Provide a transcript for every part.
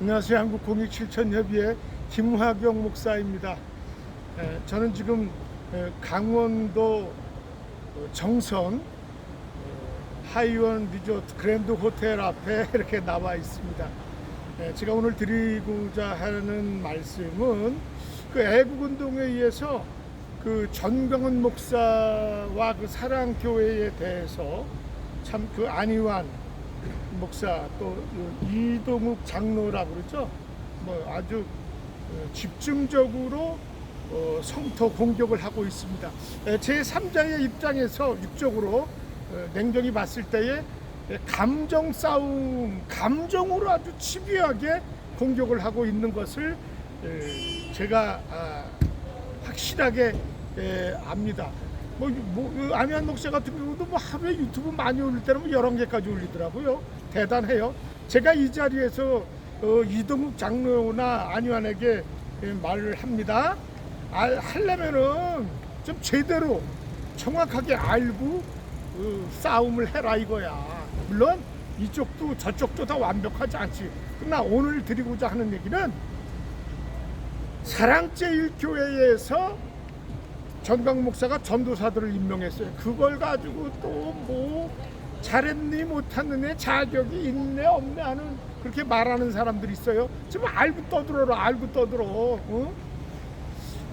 안녕하세요. 한국공익실천협의회 김화경 목사입니다. 에, 저는 지금 에, 강원도 어, 정선 어, 하이원 리조트 그랜드 호텔 앞에 이렇게 나와 있습니다. 에, 제가 오늘 드리고자 하는 말씀은 그 애국운동에 의해서 그 전병헌 목사와 그 사랑교회에 대해서 참 그 안희환 목사 또 이동욱 장로라고 그러죠. 뭐 아주 어, 집중적으로 어, 성토 공격을 하고 있습니다. 제 3자의 입장에서 육적으로 어, 냉정히 봤을 때에 감정 싸움, 감정으로 아주 집요하게 공격을 하고 있는 것을 에, 제가 아, 확실하게 에, 압니다. 뭐, 뭐그 안희환 목사 같은 경우도 뭐 하루에 유튜브 많이 올릴 때는 뭐 여러 개까지 올리더라고요. 대단해요. 제가 이 자리에서 어, 이동욱 장로나 안희환에게 예, 말을 합니다. 알, 하려면은 좀 제대로 정확하게 알고 어, 싸움을 해라 이거야. 물론 이쪽도 저쪽도 다 완벽하지 않지. 그러나 오늘 드리고자 하는 얘기는 사랑제일교회에서 전광 목사가 전도사들을 임명했어요. 그걸 가지고 또 뭐 잘했니 못했느냐 자격이 있네 없네 하는 그렇게 말하는 사람들이 있어요. 지금 알고 떠들어라 알고 떠들어. 어?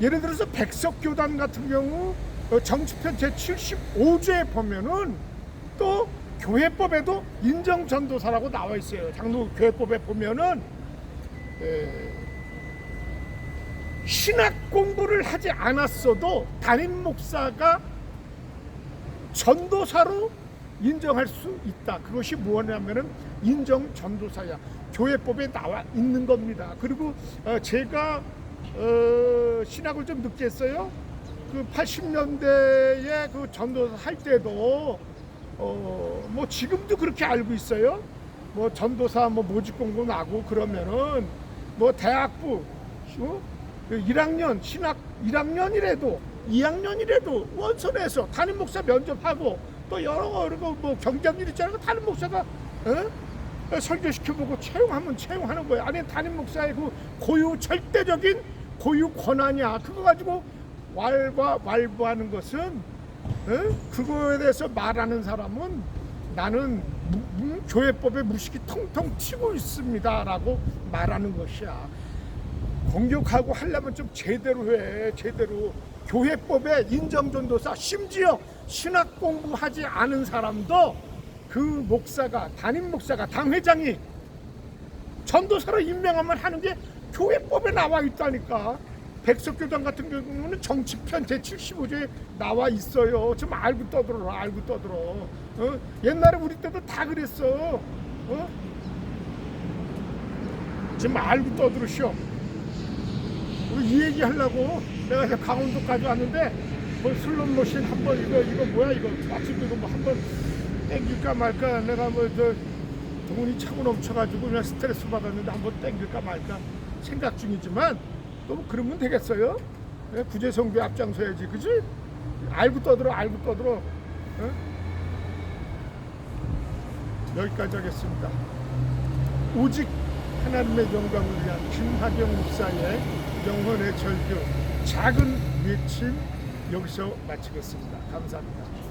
예를 들어서 백석교단 같은 경우 어, 정치편 제 75조에 보면은 또 교회법에도 인정 전도사라고 나와 있어요. 장로 교회법에 보면은 에, 신학 공부를 하지 않았어도 담임 목사가 전도사로 인정할 수 있다. 그것이 무엇이냐면은 인정 전도사야. 교회법에 나와 있는 겁니다. 그리고 어, 제가 어, 신학을 좀 늦게 했어요. 그 80년대에 그 전도사 할 때도 어, 뭐 지금도 그렇게 알고 있어요. 뭐 전도사 뭐 모집 공부 나고 그러면은 뭐 대학부 어? 1학년 신학 1학년이라도 2학년이라도 원선에서 담임 목사 면접하고 또 여러 여러 뭐 경쟁률 있잖아요. 담임 목사가 어? 설교시켜보고 채용하면 채용하는 거예요. 아니 담임 목사의 그 고유 절대적인 고유 권한이야. 그거 가지고 왈과 왈부하는 것은 어? 그거에 대해서 말하는 사람은 나는 무, 무, 교회법에 무식이 통통 튀고 있습니다라고 말하는 것이야. 공격하고 하려면 좀 제대로 해 제대로. 교회법에 인정전도사 심지어 신학 공부하지 않은 사람도 그 목사가 담임 목사가 당회장이 전도사로 임명하면 하는 게 교회법에 나와 있다니까. 백석교단 같은 경우는 정치편 제75조에 나와 있어요. 좀 알고 떠들어라 알고 떠들어. 어? 옛날에 우리 때도 다 그랬어. 어? 지금 알고 떠들으시오 이 얘기 하려고 내가 이제 강원도까지 왔는데 뭐 슬롯 머신 한번 이거 이거 뭐야 이거 마침 이거 뭐 한번 땡길까 말까 내가 뭐 저 돈이 차고 넘쳐가지고 그냥 스트레스 받았는데 한번 땡길까 말까 생각 중이지만 또 그러면 되겠어요? 예, 구제성교 앞장서야지 그지? 알고 떠들어 알고 떠들어 어? 여기까지 하겠습니다 오직 하나님의 영광을 위한 김하경 목사의 영혼의 절규 작은 외침 여기서 마치겠습니다. 감사합니다.